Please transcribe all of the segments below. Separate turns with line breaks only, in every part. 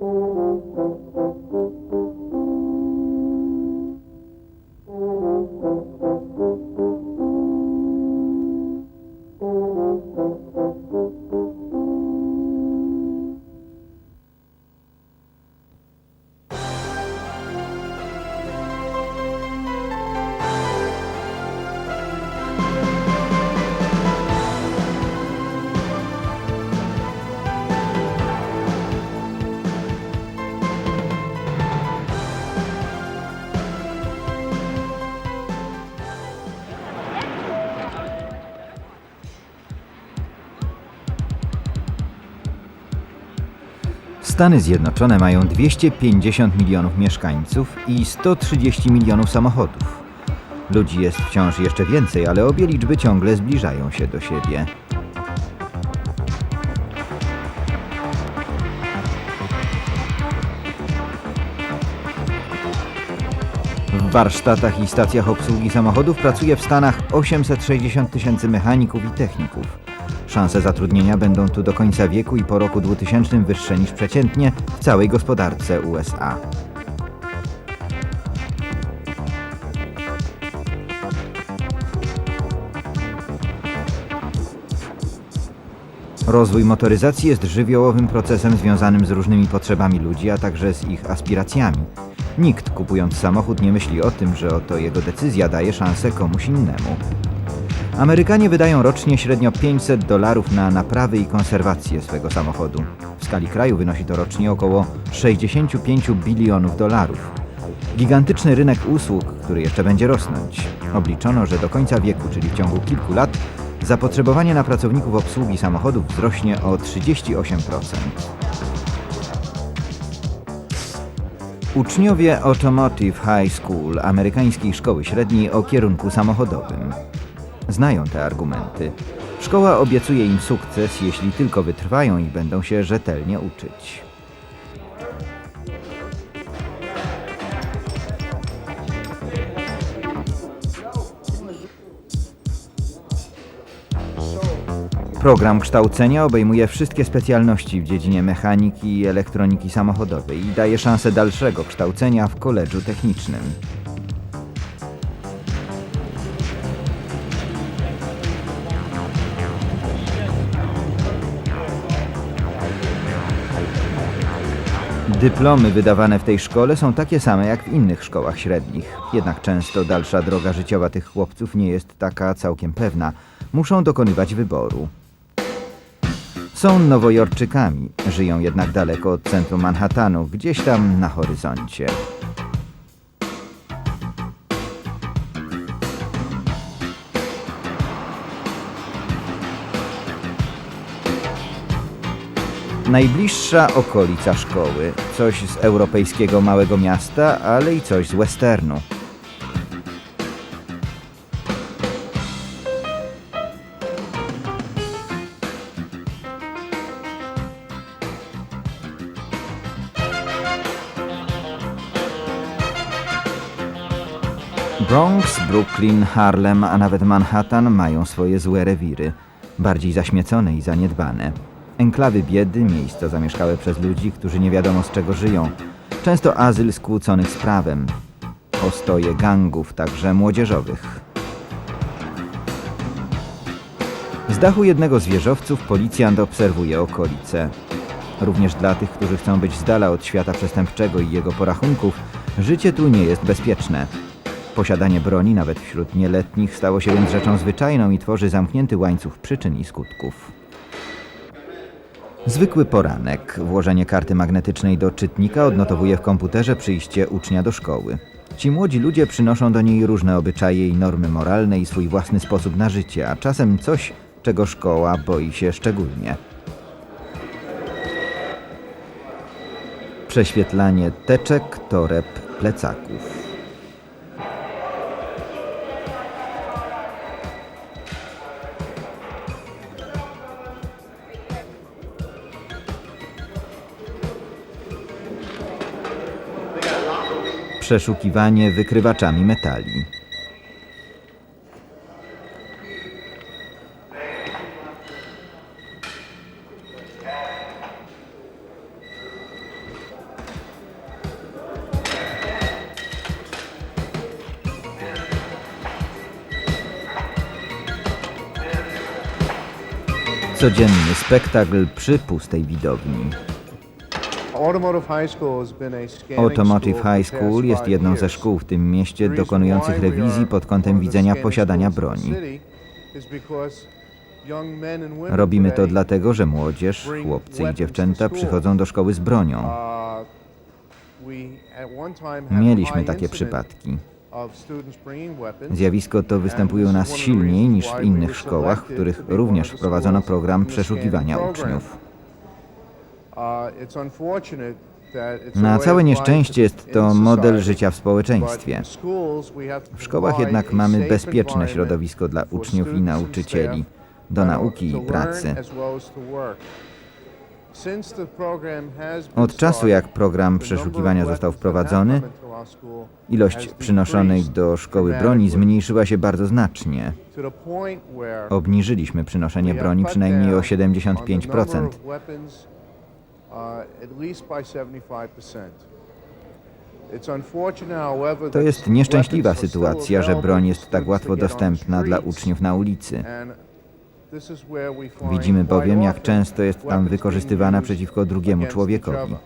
Thank you. Stany Zjednoczone mają 250 milionów mieszkańców i 130 milionów samochodów. Ludzi jest wciąż jeszcze więcej, ale obie liczby ciągle zbliżają się do siebie. W warsztatach i stacjach obsługi samochodów pracuje w Stanach 860 tysięcy mechaników i techników. Szanse zatrudnienia będą tu do końca wieku i po roku 2000 wyższe niż przeciętnie w całej gospodarce USA. Rozwój motoryzacji jest żywiołowym procesem związanym z różnymi potrzebami ludzi, a także z ich aspiracjami. Nikt kupując samochód nie myśli o tym, że oto jego decyzja daje szansę komuś innemu. Amerykanie wydają rocznie średnio 500 dolarów na naprawy i konserwację swego samochodu. W skali kraju wynosi to rocznie około 65 bilionów dolarów. Gigantyczny rynek usług, który jeszcze będzie rosnąć. Obliczono, że do końca wieku, czyli w ciągu kilku lat, zapotrzebowanie na pracowników obsługi samochodów wzrośnie o 38%. Uczniowie Automotive High School amerykańskiej szkoły średniej o kierunku samochodowym. Znają te argumenty. Szkoła obiecuje im sukces, jeśli tylko wytrwają i będą się rzetelnie uczyć. Program kształcenia obejmuje wszystkie specjalności w dziedzinie mechaniki i elektroniki samochodowej i daje szansę dalszego kształcenia w koledżu technicznym. Dyplomy wydawane w tej szkole są takie same jak w innych szkołach średnich. Jednak często dalsza droga życiowa tych chłopców nie jest taka całkiem pewna. Muszą dokonywać wyboru. Są nowojorczykami, żyją jednak daleko od centrum Manhattanu, gdzieś tam na horyzoncie. Najbliższa okolica szkoły, coś z europejskiego małego miasta, ale i coś z westernu. Bronx, Brooklyn, Harlem, a nawet Manhattan mają swoje złe rewiry, bardziej zaśmiecone i zaniedbane. Enklawy biedy, miejsca zamieszkałe przez ludzi, którzy nie wiadomo z czego żyją. Często azyl skłóconych z prawem. Postoje gangów, także młodzieżowych. Z dachu jednego z wieżowców policjant obserwuje okolice. Również dla tych, którzy chcą być z dala od świata przestępczego i jego porachunków, życie tu nie jest bezpieczne. Posiadanie broni, nawet wśród nieletnich, stało się więc rzeczą zwyczajną i tworzy zamknięty łańcuch przyczyn i skutków. Zwykły poranek. Włożenie karty magnetycznej do czytnika odnotowuje w komputerze przyjście ucznia do szkoły. Ci młodzi ludzie przynoszą do niej różne obyczaje i normy moralne i swój własny sposób na życie, a czasem coś, czego szkoła boi się szczególnie. Prześwietlanie teczek, toreb, plecaków. przeszukiwanie wykrywaczami metali. Codzienny spektakl przy pustej widowni.
Automotive High School
jest jedną ze szkół w tym mieście dokonujących rewizji pod kątem widzenia posiadania broni. Robimy to dlatego, że młodzież, chłopcy i dziewczęta przychodzą do szkoły z bronią.
uh,
Mieliśmy takie przypadki. Zjawisko to występuje u nas silniej niż w innych szkołach, w których również wprowadzono program przeszukiwania uczniów. Na
way
całe nieszczęście jest to model życia w społeczeństwie. W szkołach jednak mamy bezpieczne środowisko dla uczniów i nauczycieli do nauki i pracy. Od czasu jak program przeszukiwania został wprowadzony, ilość przynoszonej do szkoły broni zmniejszyła się bardzo znacznie. Obniżyliśmy przynoszenie broni przynajmniej o 75%. To jest nieszczęśliwa sytuacja, że broń jest tak łatwo dostępna dla uczniów na ulicy. Widzimy bowiem, jak często jest tam wykorzystywana przeciwko drugiemu człowiekowi.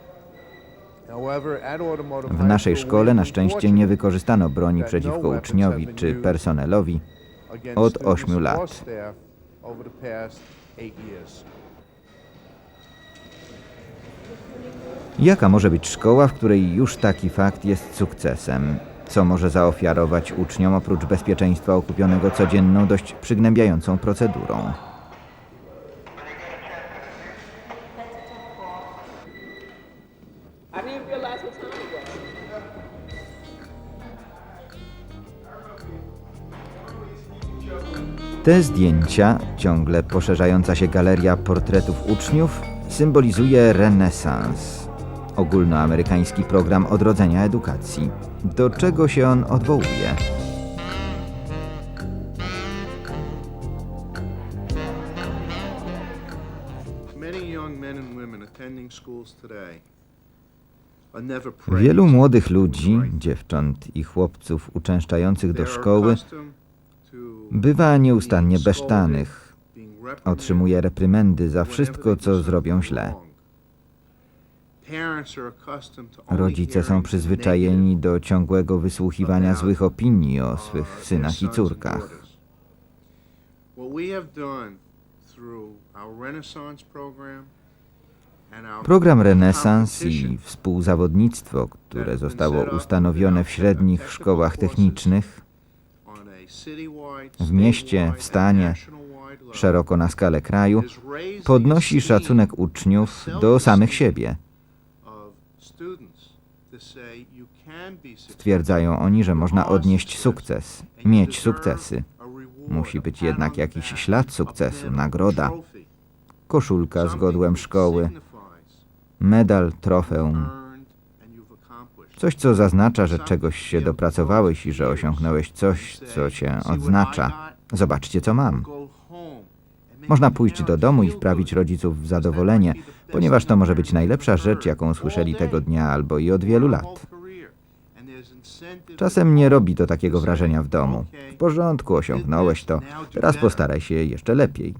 W naszej szkole na szczęście nie wykorzystano broni przeciwko uczniowi czy personelowi od ośmiu lat. Jaka może być szkoła, w której już taki fakt jest sukcesem? Co może zaofiarować uczniom oprócz bezpieczeństwa okupionego codzienną, dość przygnębiającą procedurą? Te zdjęcia, ciągle poszerzająca się galeria portretów uczniów, symbolizuje renesans, ogólnoamerykański program odrodzenia edukacji. Do czego się on odwołuje? Wielu młodych ludzi, dziewcząt i chłopców uczęszczających do szkoły bywa nieustannie besztanych, otrzymuje reprymendy za wszystko, co zrobią źle. Rodzice są przyzwyczajeni do ciągłego wysłuchiwania złych opinii o swych synach i córkach. Program Renesans i współzawodnictwo, które zostało ustanowione w średnich szkołach technicznych,
w mieście, w stanie,
szeroko na skalę kraju, podnosi szacunek uczniów do samych siebie. Stwierdzają oni, że można odnieść sukces, mieć sukcesy. Musi być jednak jakiś ślad sukcesu, nagroda, koszulka z godłem szkoły, medal, trofeum, coś co zaznacza, że czegoś się dopracowałeś i że osiągnąłeś coś, co cię odznacza. Zobaczcie, co mam. Można pójść do domu i wprawić rodziców w zadowolenie, ponieważ to może być najlepsza rzecz, jaką słyszeli tego dnia albo i od wielu lat. Czasem nie robi to takiego wrażenia w domu. W porządku, osiągnąłeś to, teraz postaraj się jeszcze lepiej.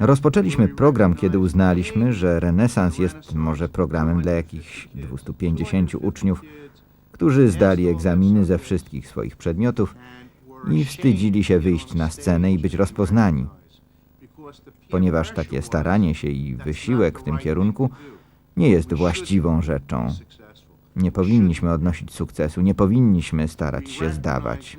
Rozpoczęliśmy program, kiedy uznaliśmy, że renesans jest może programem dla jakichś 250 uczniów, którzy zdali egzaminy ze wszystkich swoich przedmiotów i wstydzili się wyjść na scenę i być rozpoznani, ponieważ takie staranie się i wysiłek w tym kierunku nie jest właściwą rzeczą. Nie powinniśmy odnosić sukcesu, nie powinniśmy starać się zdawać.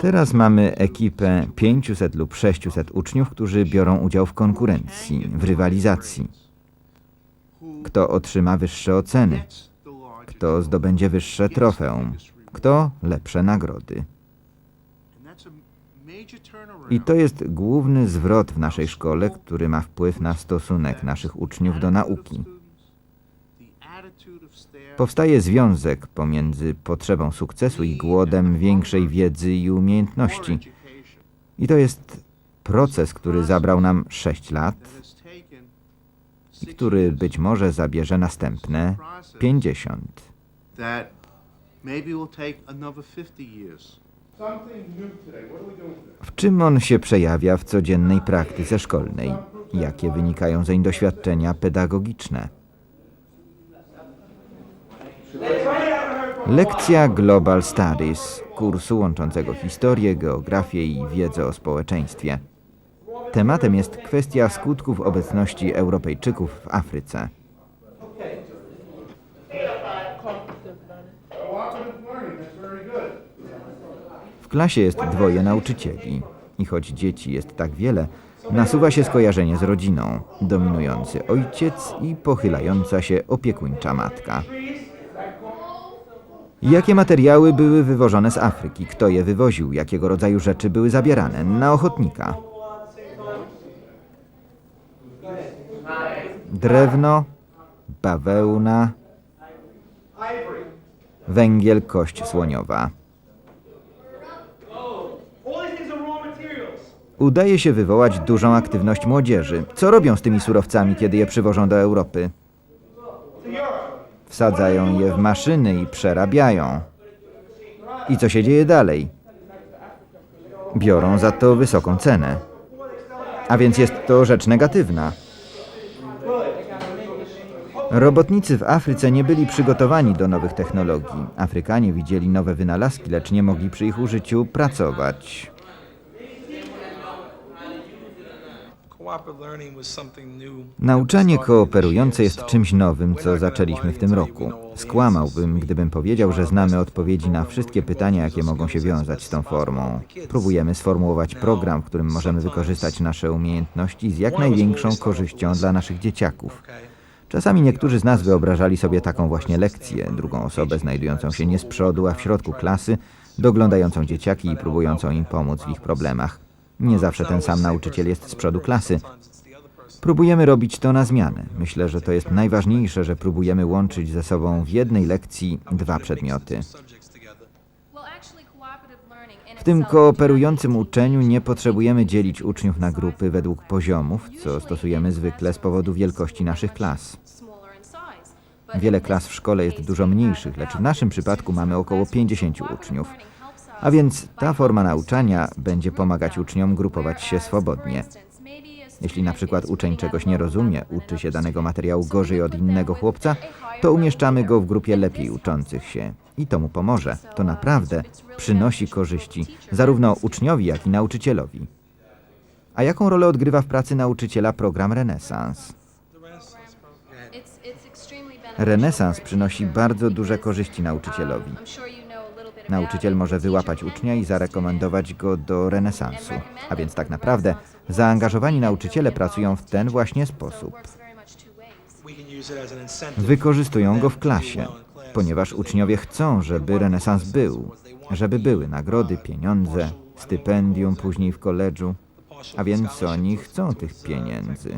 Teraz mamy ekipę 500 lub 600 uczniów, którzy biorą udział w konkurencji, w rywalizacji. Kto otrzyma wyższe oceny, kto zdobędzie wyższe trofeum, kto lepsze nagrody. I to jest główny zwrot w naszej szkole, który ma wpływ na stosunek naszych uczniów do nauki. Powstaje związek pomiędzy potrzebą sukcesu i głodem większej wiedzy i umiejętności. I to jest proces, który zabrał nam 6 lat który być może zabierze następne 50.
that Maybe it will take another 50 years. Something new today. What are we doing today?
W czym on się przejawia w codziennej praktyce szkolnej? Jakie wynikają zeń doświadczenia pedagogiczne? Lekcja Global Studies, kursu łączącego historię, geografię i wiedzę o społeczeństwie. Tematem jest kwestia skutków obecności Europejczyków w Afryce. W klasie jest dwoje nauczycieli i choć dzieci jest tak wiele, nasuwa się skojarzenie z rodziną, dominujący ojciec i pochylająca się opiekuńcza matka. Jakie materiały były wywożone z Afryki? Kto je wywoził? Jakiego rodzaju rzeczy były zabierane? Na ochotnika. Drewno, bawełna, węgiel, kość słoniowa. Udaje się wywołać dużą aktywność młodzieży. Co robią z tymi surowcami, kiedy je przywożą do Europy? Wsadzają je w maszyny i przerabiają. I co się dzieje dalej? Biorą za to wysoką cenę. A więc jest to rzecz negatywna. Robotnicy w Afryce nie byli przygotowani do nowych technologii. Afrykanie widzieli nowe wynalazki, lecz nie mogli przy ich użyciu pracować. Nauczanie kooperujące jest czymś nowym, co zaczęliśmy w tym roku. Skłamałbym, gdybym powiedział, że znamy odpowiedzi na wszystkie pytania, jakie mogą się wiązać z tą formą. Próbujemy sformułować program, w którym możemy wykorzystać nasze umiejętności z jak największą korzyścią dla naszych dzieciaków. Czasami niektórzy z nas wyobrażali sobie taką właśnie lekcję, drugą osobę znajdującą się nie z przodu, a w środku klasy, doglądającą dzieciaki i próbującą im pomóc w ich problemach. Nie zawsze ten sam nauczyciel jest z przodu klasy. Próbujemy robić to na zmianę. Myślę, że to jest najważniejsze, że próbujemy łączyć ze sobą w jednej lekcji dwa przedmioty. Tym kooperującym uczeniu nie potrzebujemy dzielić uczniów na grupy według poziomów, co stosujemy zwykle z powodu wielkości naszych klas. Wiele klas w szkole jest dużo mniejszych, lecz w naszym przypadku mamy około 50 uczniów. A więc ta forma nauczania będzie pomagać uczniom grupować się swobodnie. Jeśli na przykład uczeń czegoś nie rozumie, uczy się danego materiału gorzej od innego chłopca, to umieszczamy go w grupie lepiej uczących się. I to mu pomoże. To naprawdę przynosi korzyści zarówno uczniowi, jak i nauczycielowi. A jaką rolę odgrywa w pracy nauczyciela program Renesans? Renesans przynosi bardzo duże korzyści nauczycielowi. Nauczyciel może wyłapać ucznia i zarekomendować go do renesansu. A więc tak naprawdę zaangażowani nauczyciele pracują w ten właśnie sposób. Wykorzystują go w klasie, ponieważ uczniowie chcą, żeby renesans był, żeby były nagrody, pieniądze, stypendium później w koledżu, a więc oni chcą tych pieniędzy.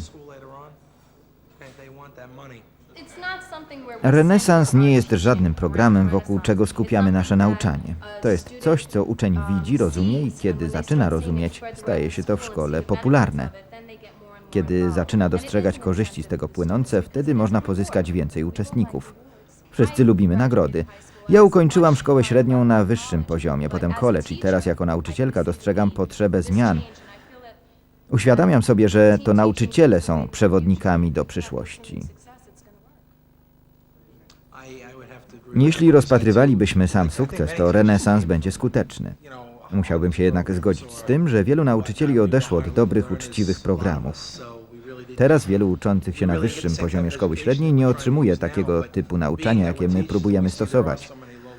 Renesans nie jest żadnym programem, wokół czego skupiamy nasze nauczanie. To jest coś, co uczeń widzi, rozumie i kiedy zaczyna rozumieć, staje się to w szkole popularne. Kiedy zaczyna dostrzegać korzyści z tego płynące, wtedy można pozyskać więcej uczestników. Wszyscy lubimy nagrody. Ja ukończyłam szkołę średnią na wyższym poziomie, potem college i teraz jako nauczycielka dostrzegam potrzebę zmian. Uświadamiam sobie, że to nauczyciele są przewodnikami do przyszłości. Jeśli rozpatrywalibyśmy sam sukces, to renesans będzie skuteczny. Musiałbym się jednak zgodzić z tym, że wielu nauczycieli odeszło od dobrych, uczciwych programów. Teraz wielu uczących się na wyższym poziomie szkoły średniej nie otrzymuje takiego typu nauczania, jakie my próbujemy stosować.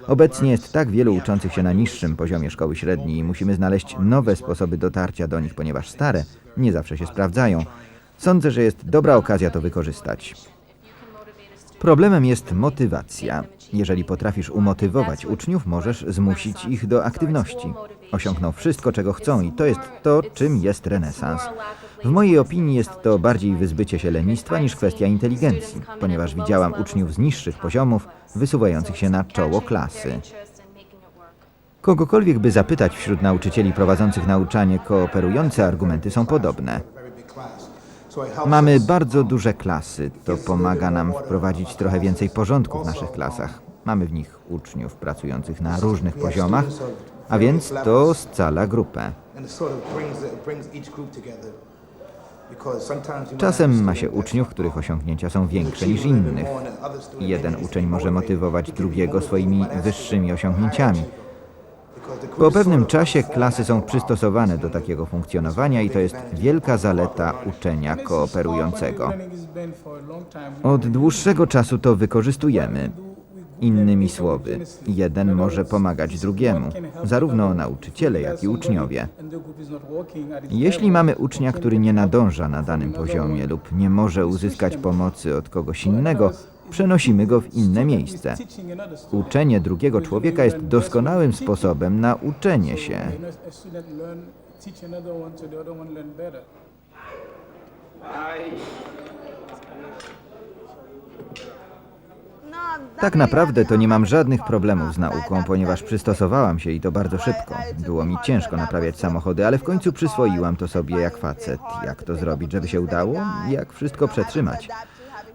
Obecnie jest tak wielu uczących się na niższym poziomie szkoły średniej i musimy znaleźć nowe sposoby dotarcia do nich, ponieważ stare nie zawsze się sprawdzają. Sądzę, że jest dobra okazja to wykorzystać. Problemem jest motywacja. Jeżeli potrafisz umotywować uczniów, możesz zmusić ich do aktywności. Osiągną wszystko, czego chcą i to jest to, czym jest renesans. W mojej opinii jest to bardziej wyzbycie się lenistwa niż kwestia inteligencji, ponieważ widziałam uczniów z niższych poziomów wysuwających się na czoło klasy. Kogokolwiek by zapytać wśród nauczycieli prowadzących nauczanie kooperujące, argumenty są podobne. Mamy bardzo duże klasy. To pomaga nam wprowadzić trochę więcej porządku w naszych klasach. Mamy w nich uczniów pracujących na różnych poziomach, a więc to scala grupę. Czasem ma się uczniów, których osiągnięcia są większe niż innych. Jeden uczeń może motywować drugiego swoimi wyższymi osiągnięciami. Po pewnym czasie klasy są przystosowane do takiego funkcjonowania i to jest wielka zaleta uczenia kooperującego. Od dłuższego czasu to wykorzystujemy. Innymi słowy, jeden może pomagać drugiemu, zarówno nauczyciele, jak i uczniowie. Jeśli mamy ucznia, który nie nadąża na danym poziomie lub nie może uzyskać pomocy od kogoś innego, przenosimy go w inne miejsce. Uczenie drugiego człowieka jest doskonałym sposobem na uczenie się. Tak naprawdę to nie mam żadnych problemów z nauką, ponieważ przystosowałam się i to bardzo szybko. Było mi ciężko naprawiać samochody, ale w końcu przyswoiłam to sobie jak facet. Jak to zrobić, żeby się udało? Jak wszystko przetrzymać?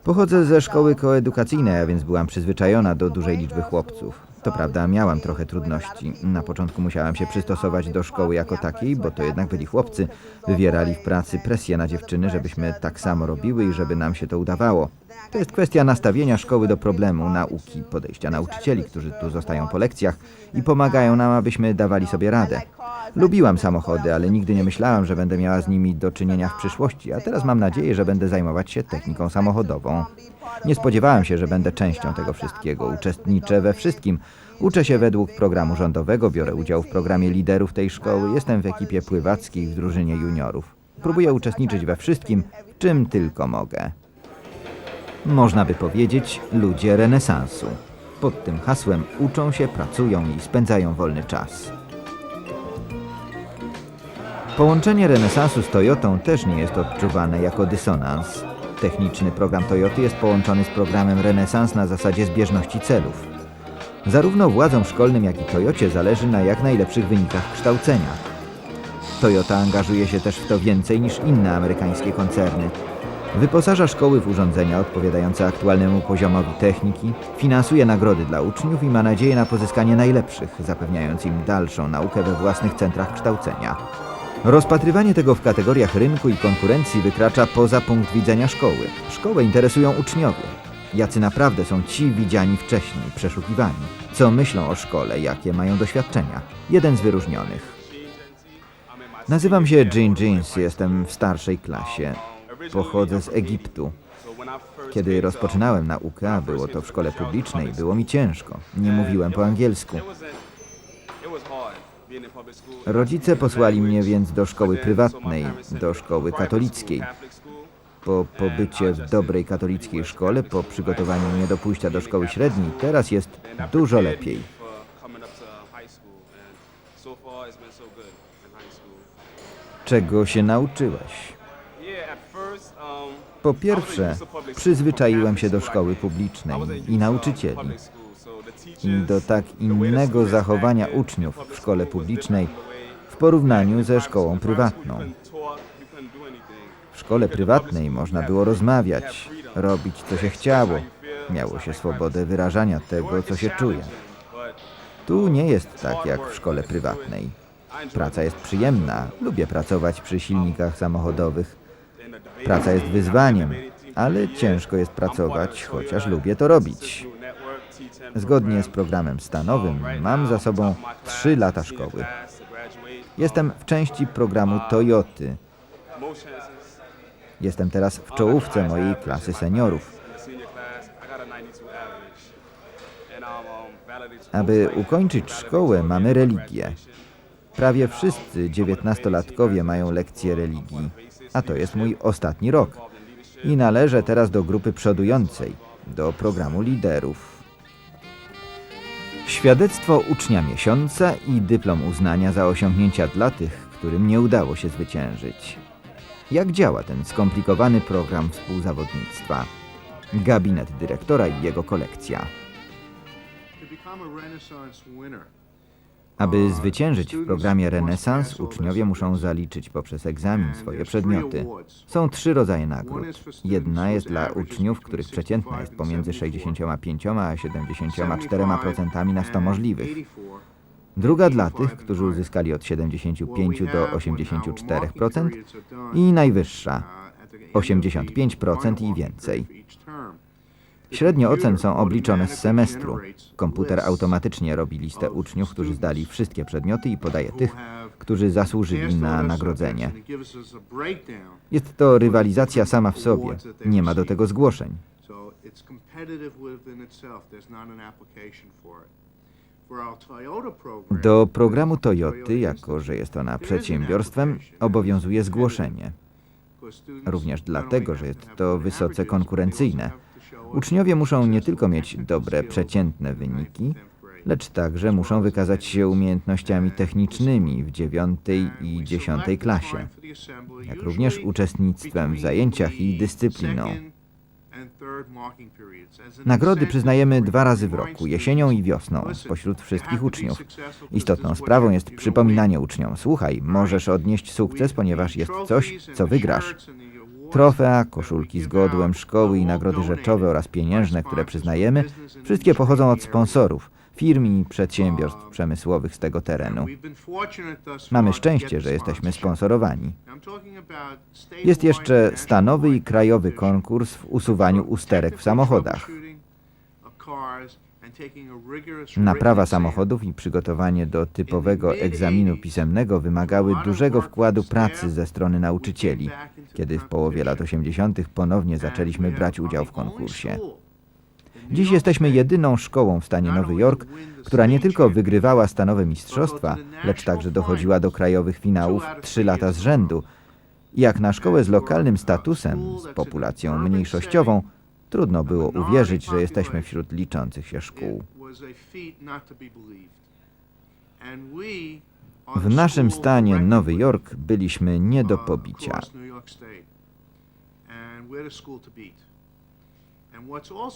Pochodzę ze szkoły koedukacyjnej, a więc byłam przyzwyczajona do dużej liczby chłopców. To prawda, miałam trochę trudności. Na początku musiałam się przystosować do szkoły jako takiej, bo to jednak byli chłopcy. Wywierali w pracy presję na dziewczyny, żebyśmy tak samo robiły i żeby nam się to udawało. To jest kwestia nastawienia szkoły do problemu, nauki, podejścia nauczycieli, którzy tu zostają po lekcjach i pomagają nam, abyśmy dawali sobie radę. Lubiłam samochody, ale nigdy nie myślałam, że będę miała z nimi do czynienia w przyszłości, a teraz mam nadzieję, że będę zajmować się techniką samochodową. Nie spodziewałam się, że będę częścią tego wszystkiego. Uczestniczę we wszystkim. Uczę się według programu rządowego, biorę udział w programie liderów tej szkoły, jestem w ekipie pływackiej w drużynie juniorów. Próbuję uczestniczyć we wszystkim, czym tylko mogę. Można by powiedzieć ludzie renesansu. Pod tym hasłem uczą się, pracują i spędzają wolny czas. Połączenie renesansu z Toyotą też nie jest odczuwane jako dysonans. Techniczny program Toyoty jest połączony z programem Renesans na zasadzie zbieżności celów. Zarówno władzom szkolnym, jak i Toyocie zależy na jak najlepszych wynikach kształcenia. Toyota angażuje się też w to więcej niż inne amerykańskie koncerny. Wyposaża szkoły w urządzenia odpowiadające aktualnemu poziomowi techniki, finansuje nagrody dla uczniów i ma nadzieję na pozyskanie najlepszych, zapewniając im dalszą naukę we własnych centrach kształcenia. Rozpatrywanie tego w kategoriach rynku i konkurencji wykracza poza punkt widzenia szkoły. Szkołę interesują uczniowie. Jacy naprawdę są ci widziani wcześniej, przeszukiwani. Co myślą o szkole, jakie mają doświadczenia. Jeden z wyróżnionych. Nazywam się Jean Jeans, jestem w starszej klasie. Pochodzę z Egiptu. Kiedy rozpoczynałem naukę, a było to w szkole publicznej, było mi ciężko. Nie mówiłem po angielsku. Rodzice posłali mnie więc do szkoły prywatnej, do szkoły katolickiej. Po pobycie w dobrej katolickiej szkole, po przygotowaniu mnie do pójścia do szkoły średniej, teraz jest dużo lepiej. Czego się nauczyłeś? Po pierwsze, przyzwyczaiłem się do szkoły publicznej i nauczycieli. Do tak innego zachowania uczniów w szkole publicznej w porównaniu ze szkołą prywatną. W szkole prywatnej można było rozmawiać, robić co się chciało. Miało się swobodę wyrażania tego, co się czuje. Tu nie jest tak jak w szkole prywatnej. Praca jest przyjemna, lubię pracować przy silnikach samochodowych. Praca jest wyzwaniem, ale ciężko jest pracować, chociaż lubię to robić. Zgodnie z programem stanowym mam za sobą 3 lata szkoły. Jestem w części programu Toyoty. Jestem teraz w czołówce mojej klasy seniorów. Aby ukończyć szkołę, mamy religię. Prawie wszyscy dziewiętnastolatkowie mają lekcje religii, a to jest mój ostatni rok. I należę teraz do grupy przodującej, do programu liderów. Świadectwo ucznia miesiąca i dyplom uznania za osiągnięcia dla tych, którym nie udało się zwyciężyć. Jak działa ten skomplikowany program współzawodnictwa? Gabinet dyrektora i jego kolekcja.
To become a Renaissance winner,
Aby zwyciężyć w programie Renesans, uczniowie muszą zaliczyć poprzez egzamin swoje przedmioty. Są trzy rodzaje nagród. Jedna jest dla uczniów, których przeciętna jest pomiędzy 65 a 74% na 100 możliwych. Druga dla tych, którzy uzyskali od 75 do 84% i najwyższa 85% i więcej. Średnie ocen są obliczone z semestru. Komputer automatycznie robi listę uczniów, którzy zdali wszystkie przedmioty i podaje tych, którzy zasłużyli na nagrodzenie. Jest to rywalizacja sama w sobie. Nie ma do tego zgłoszeń. Do programu Toyoty, jako że jest ona przedsiębiorstwem, obowiązuje zgłoszenie. Również dlatego, że jest to wysoce konkurencyjne. Uczniowie muszą nie tylko mieć dobre przeciętne wyniki, lecz także muszą wykazać się umiejętnościami technicznymi w dziewiątej i dziesiątej klasie, jak również uczestnictwem w zajęciach i dyscypliną. Nagrody przyznajemy dwa razy w roku, jesienią i wiosną, spośród wszystkich uczniów. Istotną sprawą jest przypominanie uczniom, słuchaj, możesz odnieść sukces, ponieważ jest coś, co wygrasz. Trofea, koszulki z godłem szkoły i nagrody rzeczowe oraz pieniężne, które przyznajemy, wszystkie pochodzą od sponsorów, firm i przedsiębiorstw przemysłowych z tego terenu. Mamy szczęście, że jesteśmy sponsorowani. Jest jeszcze stanowy i krajowy konkurs w usuwaniu usterek w samochodach. Naprawa samochodów i przygotowanie do typowego egzaminu pisemnego wymagały dużego wkładu pracy ze strony nauczycieli, kiedy w połowie lat 80. ponownie zaczęliśmy brać udział w konkursie. Dziś jesteśmy jedyną szkołą w stanie Nowy Jork, która nie tylko wygrywała stanowe mistrzostwa, lecz także dochodziła do krajowych finałów trzy lata z rzędu. Jak na szkołę z lokalnym statusem, z populacją mniejszościową, trudno było uwierzyć, że jesteśmy wśród liczących się szkół. W naszym stanie Nowy Jork byliśmy nie do pobicia.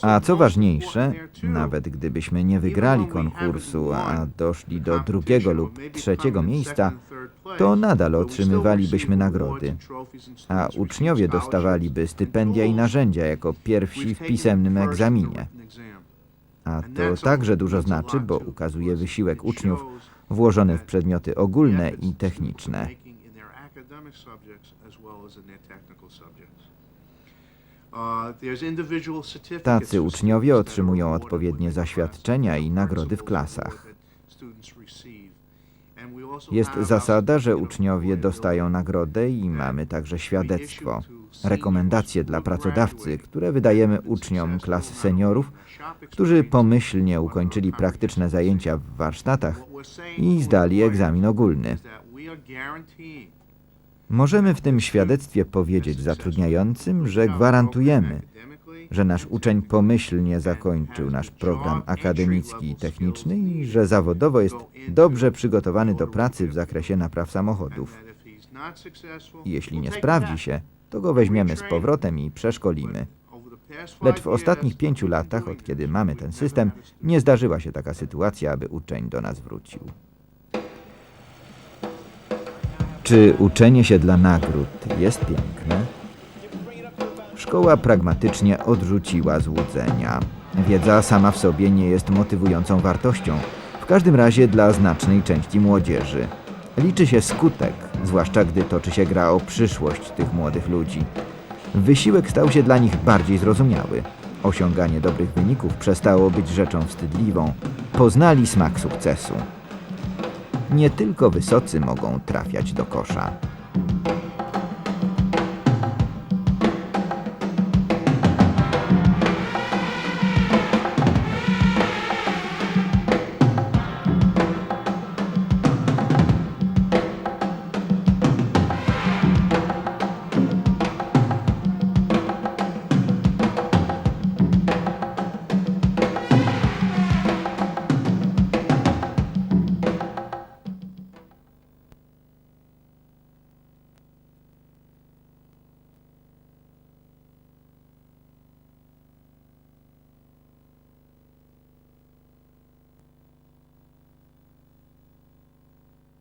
A co ważniejsze, nawet gdybyśmy nie wygrali konkursu, a doszli do drugiego lub trzeciego miejsca, to nadal otrzymywalibyśmy nagrody, a uczniowie dostawaliby stypendia i narzędzia jako pierwsi w pisemnym egzaminie. A to także dużo znaczy, bo ukazuje wysiłek uczniów włożony w przedmioty ogólne i techniczne. Tacy uczniowie otrzymują odpowiednie zaświadczenia i nagrody w klasach. Jest zasada, że uczniowie dostają nagrodę i mamy także świadectwo, rekomendacje dla pracodawcy, które wydajemy uczniom klas seniorów, którzy pomyślnie ukończyli praktyczne zajęcia w warsztatach i zdali egzamin ogólny. Możemy w tym świadectwie powiedzieć zatrudniającym, że gwarantujemy, że nasz uczeń pomyślnie zakończył nasz program akademicki i techniczny i że zawodowo jest dobrze przygotowany do pracy w zakresie napraw samochodów. Jeśli nie sprawdzi się, to go weźmiemy z powrotem i przeszkolimy. Lecz w ostatnich pięciu latach, od kiedy mamy ten system, nie zdarzyła się taka sytuacja, aby uczeń do nas wrócił. Czy uczenie się dla nagród jest piękne? Szkoła pragmatycznie odrzuciła złudzenia. Wiedza sama w sobie nie jest motywującą wartością, w każdym razie dla znacznej części młodzieży. Liczy się skutek, zwłaszcza gdy toczy się gra o przyszłość tych młodych ludzi. Wysiłek stał się dla nich bardziej zrozumiały. Osiąganie dobrych wyników przestało być rzeczą wstydliwą. Poznali smak sukcesu. Nie tylko wysocy mogą trafiać do kosza.